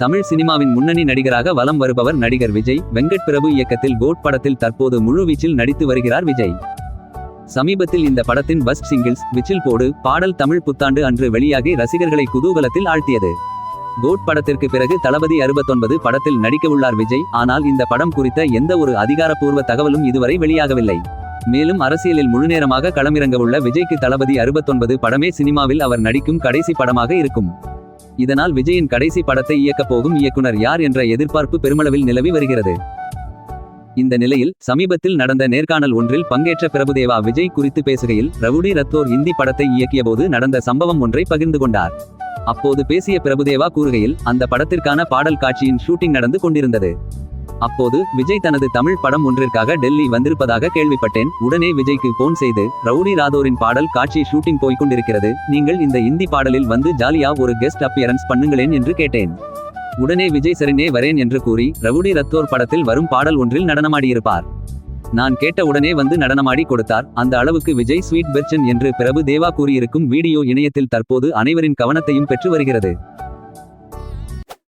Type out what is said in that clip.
தமிழ் சினிமாவின் முன்னணி நடிகராக வலம் வருபவர் நடிகர் விஜய். வெங்கட் பிரபு இயக்கத்தில் கோட் படத்தில் தற்போது முழு வீச்சில் நடித்து வருகிறார் விஜய். சமீபத்தில் இந்த படத்தின் பஸ்ட் சிங்கிள்ஸ் விச்சில் போடு பாடல் தமிழ் புத்தாண்டு அன்று வெளியாகி ரசிகர்களை குதூகலத்தில் ஆழ்த்தியது. கோட் படத்திற்கு பிறகு தளபதி அறுபத்தொன்பது படத்தில் நடிக்கவுள்ளார் விஜய். ஆனால் இந்த படம் குறித்த எந்த ஒரு அதிகாரப்பூர்வ தகவலும் இதுவரை வெளியாகவில்லை. மேலும் அரசியலில் முழுநேரமாக களமிறங்கவுள்ள விஜய்க்கு தளபதி அறுபத்தொன்பது படமே சினிமாவில் அவர் நடிக்கும் கடைசி படமாக இருக்கும். இதனால் விஜயின் கடைசி படத்தை இயக்கப் போகும் இயக்குனர் யார் என்ற எதிர்பார்ப்பு பெருமளவில் நிலவி வருகிறது. இந்த நிலையில் சமீபத்தில் நடந்த நேர்காணல் ஒன்றில் பங்கேற்ற பிரபுதேவா விஜய் குறித்து பேசுகையில் ரவுடி ரத்தோர் இந்தி படத்தை இயக்கியபோது நடந்த சம்பவம் ஒன்றை பகிர்ந்து கொண்டார். அப்போது பேசிய பிரபுதேவா கூறுகையில் அந்த படத்திற்கான பாடல் காட்சியின் ஷூட்டிங் நடந்து கொண்டிருந்தது. அப்போது விஜய் தனது தமிழ் படம் ஒன்றிற்காக டெல்லி வந்திருப்பதாக கேள்விப்பட்டேன். உடனே விஜய்க்கு போன் செய்து ரவுடி ராதோரின் பாடல் காட்சி ஷூட்டிங் போய்கொண்டிருக்கிறது நீங்கள் இந்த இந்தி பாடலில் வந்து ஜாலியா ஒரு கெஸ்ட் அப்பியரன்ஸ் பண்ணுங்களேன் என்று கேட்டேன். உடனே விஜய் சரினே வரேன் என்று கூறி ரவுடி ரத்தோர் படத்தில் வரும் பாடல் ஒன்றில் நடனமாடியிருப்பார். நான் கேட்ட உடனே வந்து நடனமாடி கொடுத்தார். அந்த அளவுக்கு விஜய் ஸ்வீட் பெர்ச்சன் என்று பிரபு தேவா கூறியிருக்கும் வீடியோ இணையத்தில் தற்போது அனைவரின் கவனத்தையும் பெற்று வருகிறது.